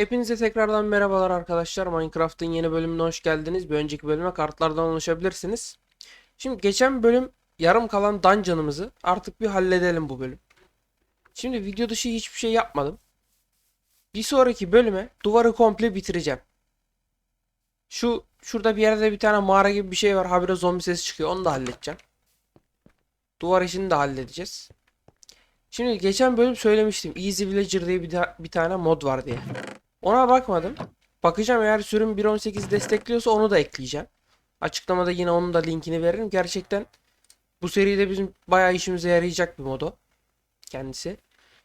Hepinize tekrardan merhabalar arkadaşlar. Minecraft'ın yeni bölümüne hoş geldiniz. Bir önceki bölüme kartlardan ulaşabilirsiniz. Şimdi geçen bölüm yarım kalan dungeon'ımızı artık bir halledelim bu bölüm. Şimdi video dışı hiçbir şey yapmadım. Bir sonraki bölüme duvarı komple bitireceğim. Şu şurada bir yerde bir tane mağara gibi bir şey var. Habire zombi sesi çıkıyor. Onu da halledeceğim. Duvar işini de halledeceğiz. Şimdi geçen bölüm söylemiştim. Easy Villager diye bir, bir tane mod var diye. Ona bakmadım. Bakacağım eğer sürüm 1.18 destekliyorsa onu da ekleyeceğim. Açıklamada yine onun da linkini veririm. Gerçekten bu seride bizim bayağı işimize yarayacak bir modu. Kendisi.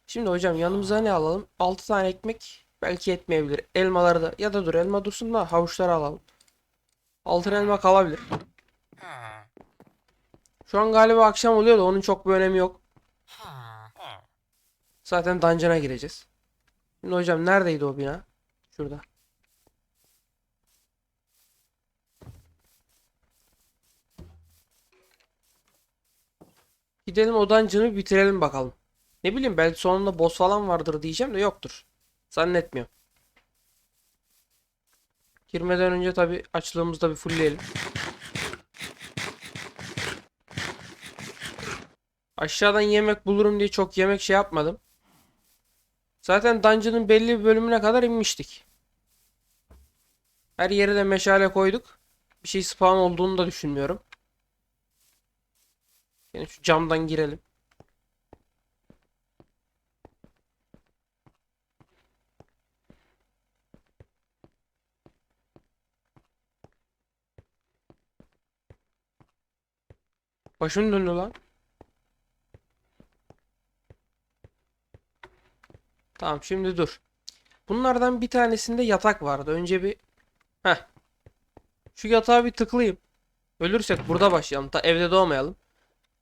Şimdi hocam yanımıza ne alalım? 6 tane ekmek belki yetmeyebilir. Elmaları da ya da dur elma dursun da havuçları alalım. Altın elma kalabilir. Şu an galiba akşam oluyor da onun çok bir önemi yok. Zaten dungeon'a gireceğiz. Şimdi hocam neredeydi o bina? Şurada. Gidelim o dungeon'ı bitirelim bakalım. Ne bileyim belki sonunda boss falan vardır diyeceğim de yoktur. Zannetmiyorum. Girmeden önce tabi açlığımızı da bir fullleyelim. Aşağıdan yemek bulurum diye çok yemek şey yapmadım. Zaten dungeon'ın belli bir bölümüne kadar inmiştik. Her yere de meşale koyduk. Bir şey spawn olduğunu da düşünmüyorum. Yani şu camdan girelim. Başım döndü lan. Tamam şimdi dur. Bunlardan bir tanesinde yatak vardı. Önce bir Heh. Şu yatağa bir tıklayayım. Ölürsek burada başlayalım. Ta evde doğmayalım.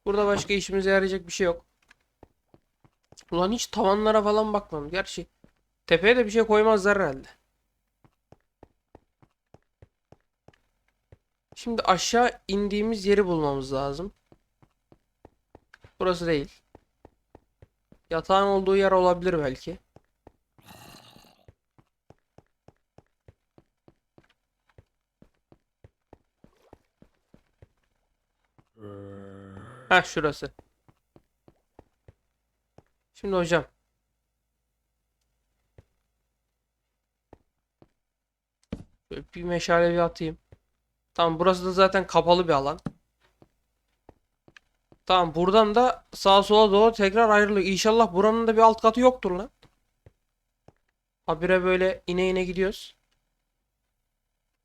Burada başka işimize yarayacak bir şey yok. Ulan hiç tavanlara falan bakmam. Gerçi tepeye de bir şey koymazlar herhalde. Şimdi aşağı indiğimiz yeri bulmamız lazım. Burası değil. Yatağın olduğu yer olabilir belki. Ha şurası. Şimdi hocam. Böyle bir meşale bir atayım. Tamam burası da zaten kapalı bir alan. Tamam buradan da sağa sola doğru tekrar ayrılıyor. İnşallah buranın da bir alt katı yoktur lan. Habire böyle ine ine gidiyoruz.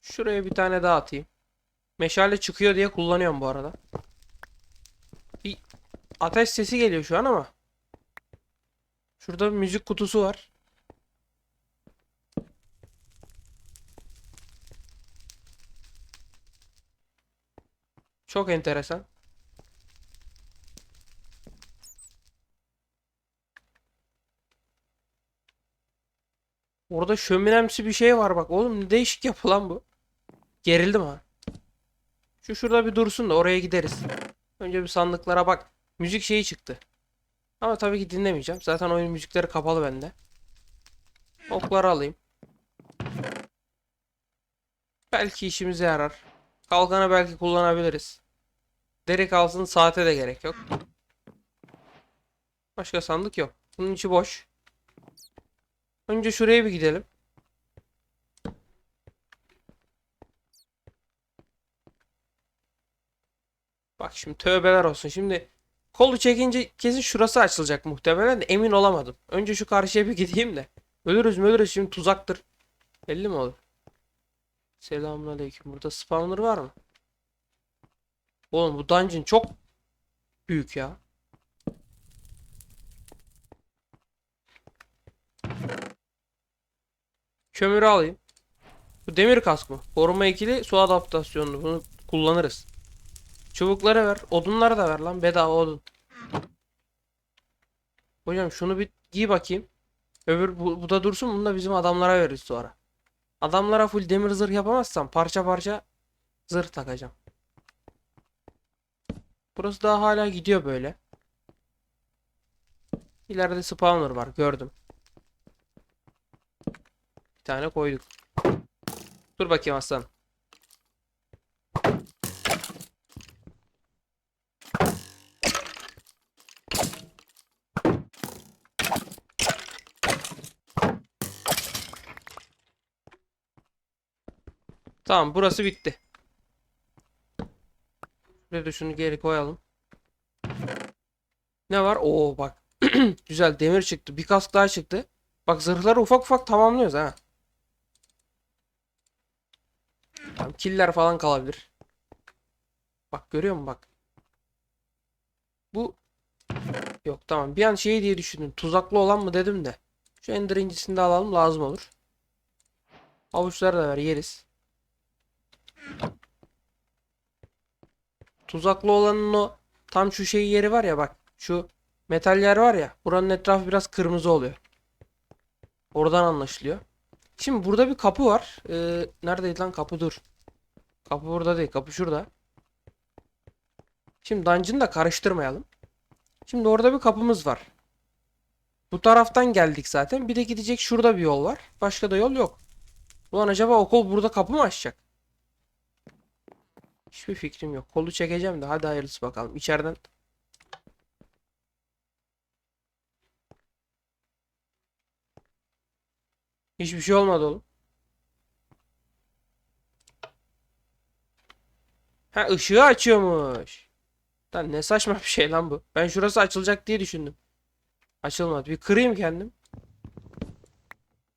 Şuraya bir tane daha atayım. Meşale çıkıyor diye kullanıyorum bu arada. Ateş sesi geliyor şu an ama. Şurada müzik kutusu var. Çok enteresan. Orada şöminemsi bir şey var bak. Oğlum ne değişik yapı lan bu. Gerildim ha. Şu şurada bir dursun da oraya gideriz. Önce bir sandıklara bak. Müzik şeyi çıktı. Ama tabii ki dinlemeyeceğim. Zaten oyun müzikleri kapalı bende. Okları alayım. Belki işimize yarar. Kalkanı belki kullanabiliriz. Deri kalsın saate de gerek yok. Başka sandık yok. Bunun içi boş. Önce şuraya bir gidelim. Bak şimdi tövbeler olsun. Şimdi kolu çekince kesin şurası açılacak muhtemelen de emin olamadım. Önce şu karşıya bir gideyim de. Ölürüz ölürüz şimdi tuzaktır. Belli mi olur? Selamünaleyküm. Burada spawner var mı? Oğlum bu dungeon çok büyük ya. Kömürü alayım. Bu demir kask mı? Koruma ikili su adaptasyonlu. Bunu kullanırız. Çubukları ver. Odunları da ver lan. Bedava odun. Hocam şunu bir giy bakayım. Öbür bu, bu da dursun. Bunu da bizim adamlara veririz sonra. Adamlara full demir zırh yapamazsam parça parça zırh takacağım. Burası daha hala gidiyor böyle. İleride spawner var gördüm. tane koyduk. Dur bakayım aslan. Tamam burası bitti. Şuraya da şunu geri koyalım. Ne var? Oo bak. Güzel demir çıktı. Bir kask daha çıktı. Bak zırhları ufak ufak tamamlıyoruz ha. Tamam, killer falan kalabilir. Bak görüyor musun bak. Bu yok tamam. Bir an şey diye düşündüm. Tuzaklı olan mı dedim de. Şu ender incisini de alalım lazım olur. Avuçları da ver yeriz. Tuzaklı olanın o tam şu şey yeri var ya bak. Şu metal yer var ya. Buranın etrafı biraz kırmızı oluyor. Oradan anlaşılıyor. Şimdi burada bir kapı var. Ee, neredeydi lan kapı dur. Kapı burada değil. Kapı şurada. Şimdi dungeon'ı da karıştırmayalım. Şimdi orada bir kapımız var. Bu taraftan geldik zaten. Bir de gidecek şurada bir yol var. Başka da yol yok. Ulan acaba okul burada kapı mı açacak? Hiçbir fikrim yok. Kolu çekeceğim de hadi hayırlısı bakalım. İçeriden Hiçbir şey olmadı oğlum. Ha ışığı açıyormuş. Lan ne saçma bir şey lan bu. Ben şurası açılacak diye düşündüm. Açılmadı. Bir kırayım kendim.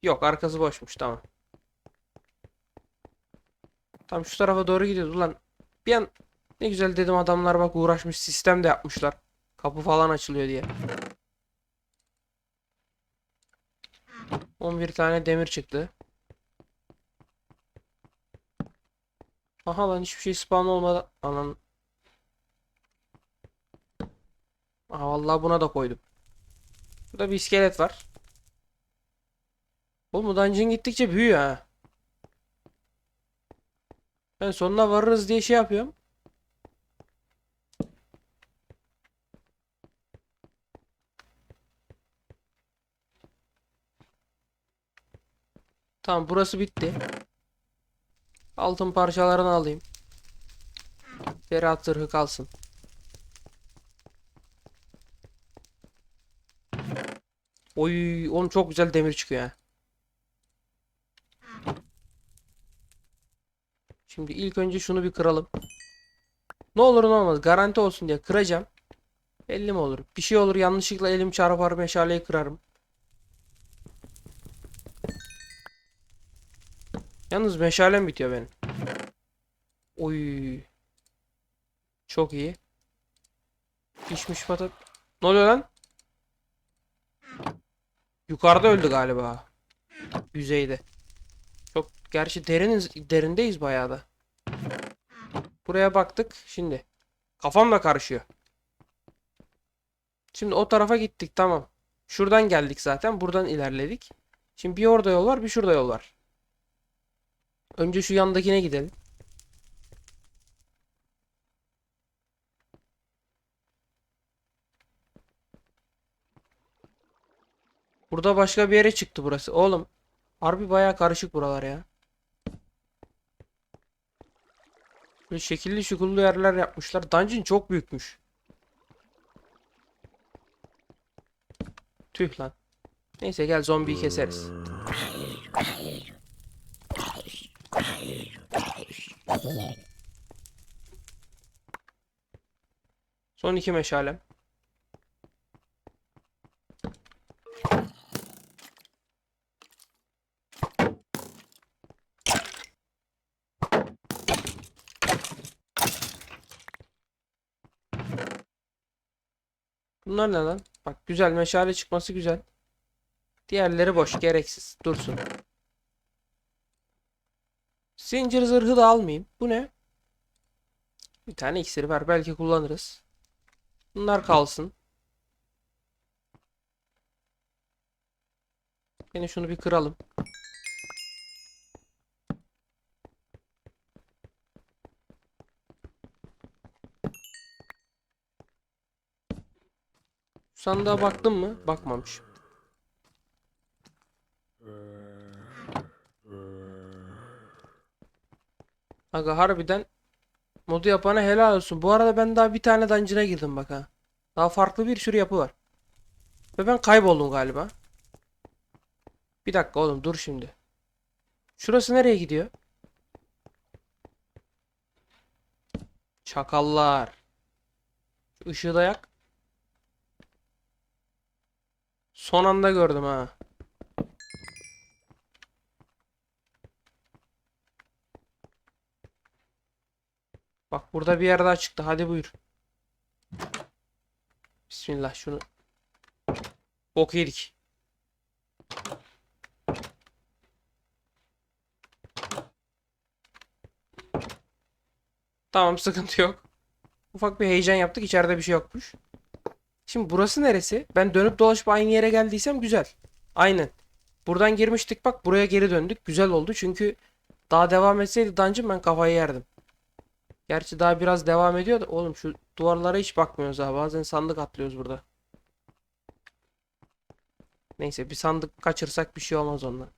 Yok arkası boşmuş tamam. Tam şu tarafa doğru gidiyoruz ulan. Bir an ne güzel dedim adamlar bak uğraşmış sistem de yapmışlar. Kapı falan açılıyor diye. 11 tane demir çıktı. Aha lan hiçbir şey spawn olmadı. Anan. Aha vallahi buna da koydum. Burada bir iskelet var. Oğlum bu dungeon gittikçe büyüyor ha. Ben sonuna varırız diye şey yapıyorum. Tamam burası bitti. Altın parçalarını alayım. Ferhat zırhı kalsın. Oy, oğlum çok güzel demir çıkıyor. Şimdi ilk önce şunu bir kıralım. Ne olur ne olmaz garanti olsun diye kıracağım. Belli mi olur? Bir şey olur yanlışlıkla elim çarpar meşaleyi kırarım. Yalnız meşalem bitiyor benim. Oy. Çok iyi. Pişmiş patat. Ne oluyor lan? Yukarıda öldü galiba. Yüzeyde. Çok gerçi deriniz derindeyiz bayağı da. Buraya baktık. Şimdi kafam da karışıyor. Şimdi o tarafa gittik tamam. Şuradan geldik zaten. Buradan ilerledik. Şimdi bir orada yol var, bir şurada yol var. Önce şu yandakine gidelim. Burada başka bir yere çıktı burası. Oğlum. Harbi bayağı karışık buralar ya. Böyle şekilli şukullu yerler yapmışlar. Dungeon çok büyükmüş. Tüh lan. Neyse gel zombiyi keseriz. Son iki meşalem. Bunlar ne lan? Bak güzel meşale çıkması güzel. Diğerleri boş gereksiz. Dursun. Zincir zırhı da almayayım. Bu ne? Bir tane iksiri var. Belki kullanırız. Bunlar kalsın. Yine şunu bir kıralım. Sandığa baktın mı? Bakmamış. Aga harbiden modu yapana helal olsun. Bu arada ben daha bir tane dungeon'a girdim bak ha. Daha farklı bir sürü yapı var. Ve ben kayboldum galiba. Bir dakika oğlum dur şimdi. Şurası nereye gidiyor? Çakallar. Işığı da yak. Son anda gördüm ha. Bak burada bir yer daha çıktı. Hadi buyur. Bismillah şunu. Bok yedik. Tamam sıkıntı yok. Ufak bir heyecan yaptık. İçeride bir şey yokmuş. Şimdi burası neresi? Ben dönüp dolaşıp aynı yere geldiysem güzel. Aynen. Buradan girmiştik bak buraya geri döndük. Güzel oldu çünkü daha devam etseydi dungeon ben kafayı yerdim. Gerçi daha biraz devam ediyor da oğlum şu duvarlara hiç bakmıyoruz ha. Bazen sandık atlıyoruz burada. Neyse bir sandık kaçırsak bir şey olmaz ondan.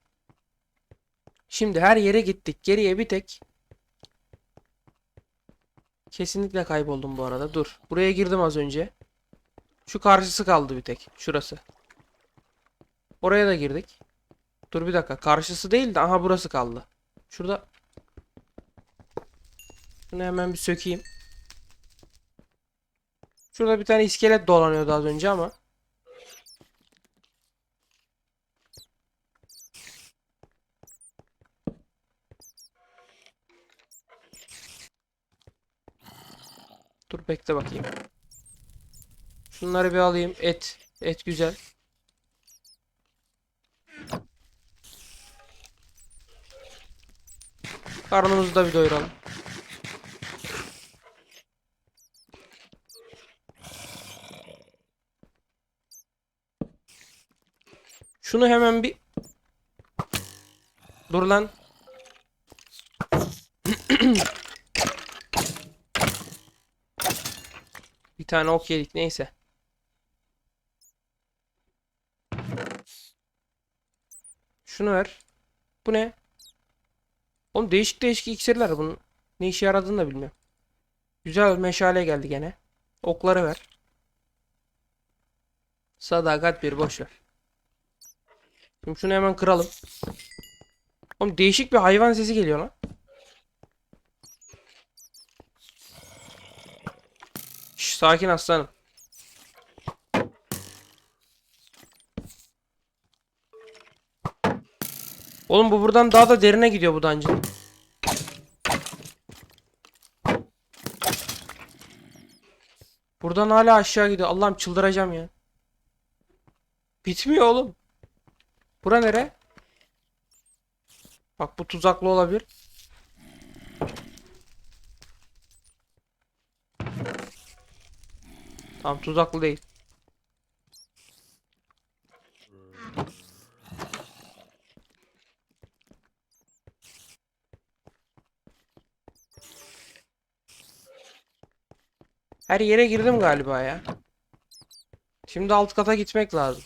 Şimdi her yere gittik. Geriye bir tek Kesinlikle kayboldum bu arada. Dur. Buraya girdim az önce. Şu karşısı kaldı bir tek. Şurası. Oraya da girdik. Dur bir dakika. Karşısı değil de aha burası kaldı. Şurada Şunu hemen bir sökeyim. Şurada bir tane iskelet dolanıyordu az önce ama. Dur bekle bakayım. Şunları bir alayım. Et. Et güzel. Karnımızı da bir doyuralım. Şunu hemen bir Dur lan. Bir tane ok yedik neyse. Şunu ver. Bu ne? Oğlum değişik değişik iksirler bunun. Ne işe yaradığını da bilmiyorum. Güzel meşale geldi gene. Okları ver. Sadakat bir boş ver. Şimdi şunu hemen kıralım. Oğlum değişik bir hayvan sesi geliyor lan. Şş, sakin aslanım. Oğlum bu buradan daha da derine gidiyor bu dungeon. Buradan hala aşağı gidiyor. Allah'ım çıldıracağım ya. Bitmiyor oğlum. Bura nere? Bak bu tuzaklı olabilir. Tamam tuzaklı değil. Her yere girdim galiba ya. Şimdi alt kata gitmek lazım.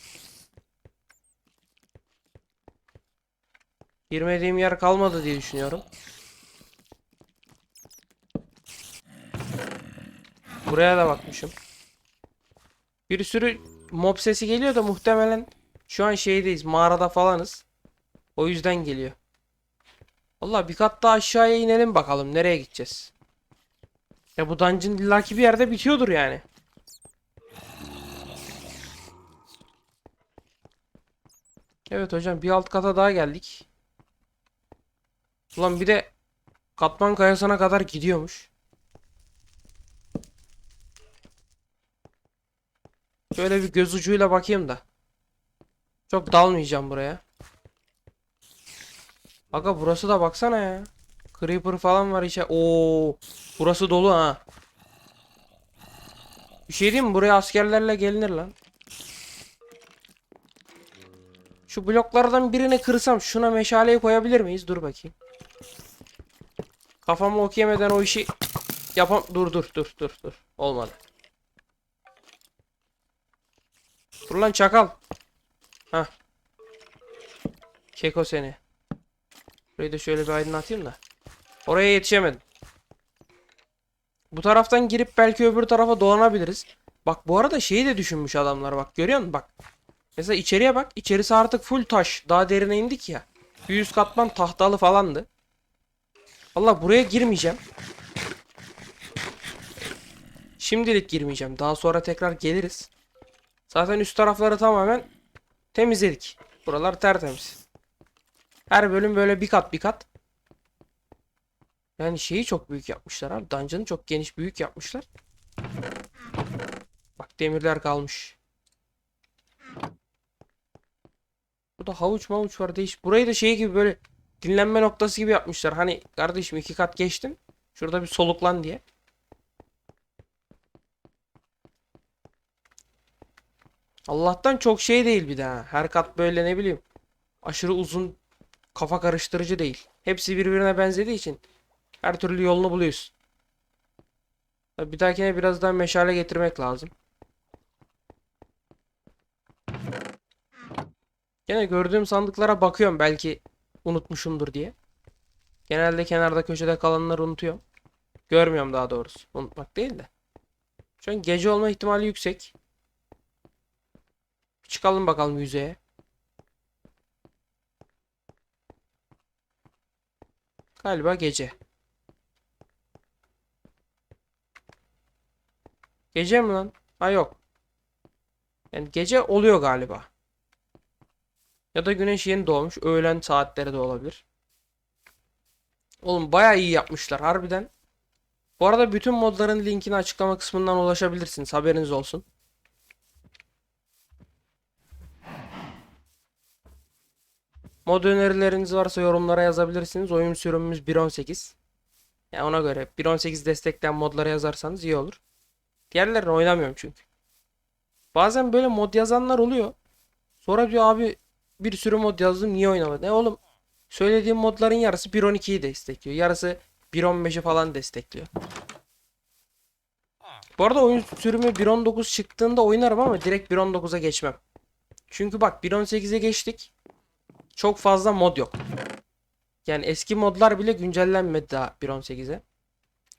Girmediğim yer kalmadı diye düşünüyorum. Buraya da bakmışım. Bir sürü mob sesi geliyor da muhtemelen şu an şeydeyiz mağarada falanız. O yüzden geliyor. Valla bir kat daha aşağıya inelim bakalım nereye gideceğiz. Ya bu dungeon illaki bir yerde bitiyordur yani. Evet hocam bir alt kata daha geldik. Ulan bir de katman kayasına kadar gidiyormuş. Şöyle bir göz ucuyla bakayım da. Çok dalmayacağım buraya. Aga burası da baksana ya. Creeper falan var içe. Oo, burası dolu ha. Bir şey diyeyim mi? Buraya askerlerle gelinir lan. Şu bloklardan birini kırsam şuna meşaleyi koyabilir miyiz? Dur bakayım. Kafamı ok yemeden o işi yapam... Dur dur dur dur dur. Olmadı. Dur lan çakal. Hah. Keko seni. Burayı da şöyle bir aydınlatayım da. Oraya yetişemedim. Bu taraftan girip belki öbür tarafa dolanabiliriz. Bak bu arada şeyi de düşünmüş adamlar bak görüyor musun? Bak. Mesela içeriye bak. İçerisi artık full taş. Daha derine indik ya. Bir yüz katman tahtalı falandı. Allah buraya girmeyeceğim. Şimdilik girmeyeceğim. Daha sonra tekrar geliriz. Zaten üst tarafları tamamen temizledik. Buralar tertemiz. Her bölüm böyle bir kat bir kat. Yani şeyi çok büyük yapmışlar abi. Dungeon'ı çok geniş büyük yapmışlar. Bak demirler kalmış. Burada havuç mavuç var değiş. Burayı da şey gibi böyle dinlenme noktası gibi yapmışlar. Hani kardeşim iki kat geçtin. Şurada bir soluklan diye. Allah'tan çok şey değil bir daha. Her kat böyle ne bileyim. Aşırı uzun kafa karıştırıcı değil. Hepsi birbirine benzediği için her türlü yolunu buluyorsun. Bir dahakine biraz daha meşale getirmek lazım. Gene gördüğüm sandıklara bakıyorum belki unutmuşumdur diye. Genelde kenarda köşede kalanları unutuyorum. Görmüyorum daha doğrusu. Unutmak değil de. Şu an gece olma ihtimali yüksek. Çıkalım bakalım yüzeye. Galiba gece. Gece mi lan? Ha yok. Yani gece oluyor galiba. Ya da güneş yeni doğmuş. Öğlen saatleri de olabilir. Oğlum bayağı iyi yapmışlar harbiden. Bu arada bütün modların linkini açıklama kısmından ulaşabilirsiniz. Haberiniz olsun. Mod önerileriniz varsa yorumlara yazabilirsiniz. Oyun sürümümüz 1.18. Yani ona göre 1.18 destekleyen modlara yazarsanız iyi olur. Diğerlerini oynamıyorum çünkü. Bazen böyle mod yazanlar oluyor. Sonra diyor abi bir sürü mod yazdım niye oynamadın? E oğlum söylediğim modların yarısı 1.12'yi destekliyor. Yarısı 1.15'i falan destekliyor. Bu arada oyun sürümü 1.19 çıktığında oynarım ama direkt 1.19'a geçmem. Çünkü bak 1.18'e geçtik. Çok fazla mod yok. Yani eski modlar bile güncellenmedi daha 1.18'e.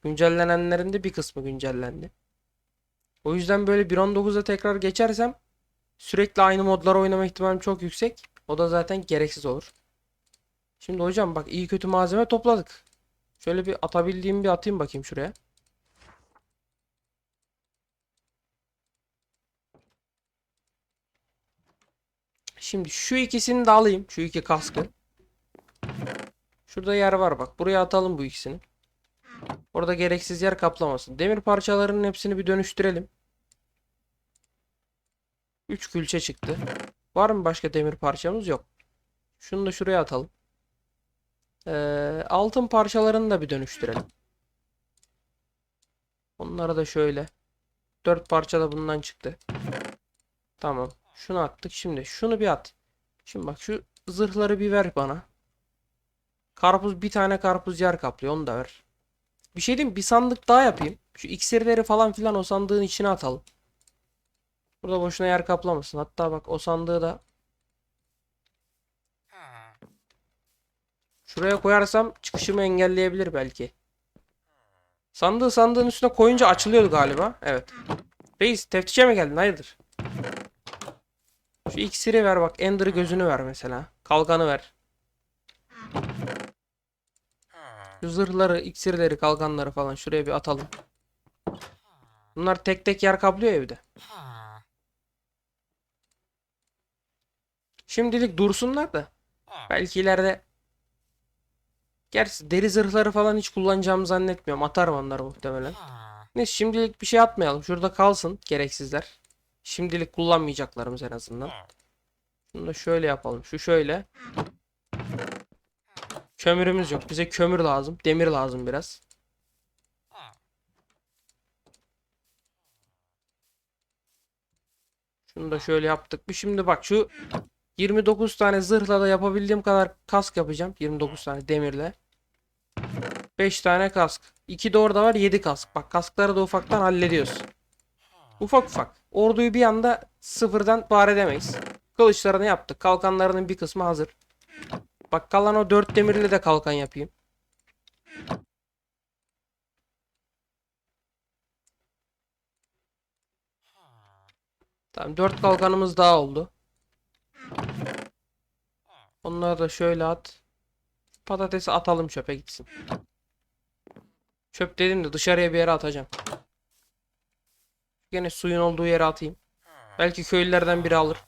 Güncellenenlerin de bir kısmı güncellendi. O yüzden böyle 1.19'a tekrar geçersem sürekli aynı modları oynama ihtimalim çok yüksek. O da zaten gereksiz olur. Şimdi hocam bak iyi kötü malzeme topladık. Şöyle bir atabildiğim bir atayım bakayım şuraya. Şimdi şu ikisini de alayım. Şu iki kaskı. Şurada yer var bak. Buraya atalım bu ikisini. Orada gereksiz yer kaplamasın. Demir parçalarının hepsini bir dönüştürelim. 3 külçe çıktı. Var mı başka demir parçamız? Yok. Şunu da şuraya atalım. Ee, altın parçalarını da bir dönüştürelim. Onları da şöyle. 4 parça da bundan çıktı. Tamam. Şunu attık. Şimdi şunu bir at. Şimdi bak şu zırhları bir ver bana. Karpuz bir tane karpuz yer kaplıyor. Onu da ver. Bir şey diyeyim? Bir sandık daha yapayım. Şu iksirleri falan filan o sandığın içine atalım. Burada boşuna yer kaplamasın. Hatta bak o sandığı da şuraya koyarsam çıkışımı engelleyebilir belki. Sandığı sandığın üstüne koyunca açılıyordu galiba. Evet. Reis teftişe mi geldin? Hayırdır? Şu iksiri ver bak. Ender gözünü ver mesela. Kalkanı ver. Şu zırhları, iksirleri, kalkanları falan şuraya bir atalım. Bunlar tek tek yer kaplıyor evde. Şimdilik dursunlar da. Belki ileride Gerçi deri zırhları falan hiç kullanacağımı zannetmiyorum. Atarım onları muhtemelen. Neyse şimdilik bir şey atmayalım. Şurada kalsın gereksizler. Şimdilik kullanmayacaklarımız en azından. Şunu da şöyle yapalım. Şu şöyle. Kömürümüz yok. Bize kömür lazım. Demir lazım biraz. Şunu da şöyle yaptık. Şimdi bak şu 29 tane zırhla da yapabildiğim kadar kask yapacağım. 29 tane demirle. 5 tane kask. 2 de orada var 7 kask. Bak kaskları da ufaktan hallediyoruz. Ufak ufak. Orduyu bir anda sıfırdan var edemeyiz. Kılıçlarını yaptık. Kalkanlarının bir kısmı hazır. Bak kalan o dört demirle de kalkan yapayım. Tamam dört kalkanımız daha oldu. Onları da şöyle at. Patatesi atalım çöpe gitsin. Çöp dedim de dışarıya bir yere atacağım. Yine suyun olduğu yere atayım. Belki köylülerden biri alır.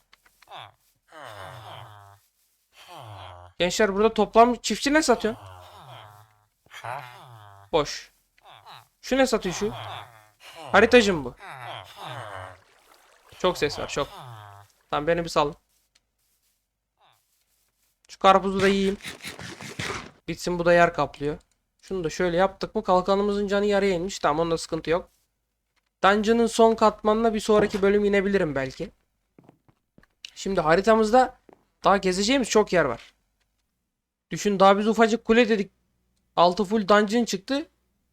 Gençler burada toplam çiftçi ne satıyor? Boş. Şu ne satıyor şu? Haritacı mı bu? Çok ses var çok. Tamam beni bir salın. Şu karpuzu da yiyeyim. Bitsin bu da yer kaplıyor. Şunu da şöyle yaptık mı kalkanımızın canı yarıya inmiş. Tamam onda sıkıntı yok. Dungeon'ın son katmanına bir sonraki bölüm inebilirim belki. Şimdi haritamızda daha gezeceğimiz çok yer var. Düşün daha biz ufacık kule dedik. Altı full dungeon çıktı.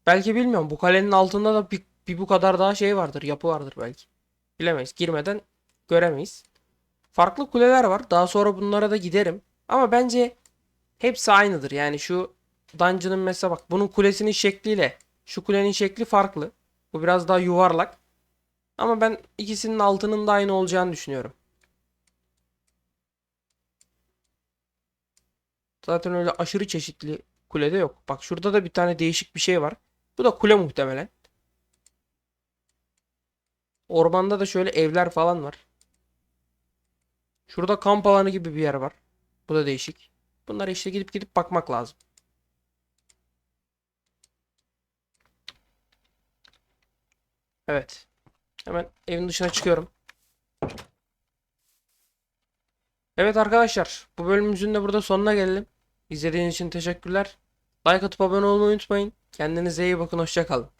Belki bilmiyorum. Bu kalenin altında da bir, bir bu kadar daha şey vardır. Yapı vardır belki. Bilemeyiz. Girmeden göremeyiz. Farklı kuleler var. Daha sonra bunlara da giderim. Ama bence hepsi aynıdır. Yani şu dungeon'ın mesela bak bunun kulesinin şekliyle şu kulenin şekli farklı. Bu biraz daha yuvarlak. Ama ben ikisinin altının da aynı olacağını düşünüyorum. Zaten öyle aşırı çeşitli kulede yok. Bak şurada da bir tane değişik bir şey var. Bu da kule muhtemelen. Ormanda da şöyle evler falan var. Şurada kamp alanı gibi bir yer var. Bu da değişik. Bunlara işte gidip gidip bakmak lazım. Evet. Hemen evin dışına çıkıyorum. Evet arkadaşlar, bu bölümümüzün de burada sonuna gelelim. İzlediğiniz için teşekkürler. Like atıp abone olmayı unutmayın. Kendinize iyi bakın, hoşça kalın.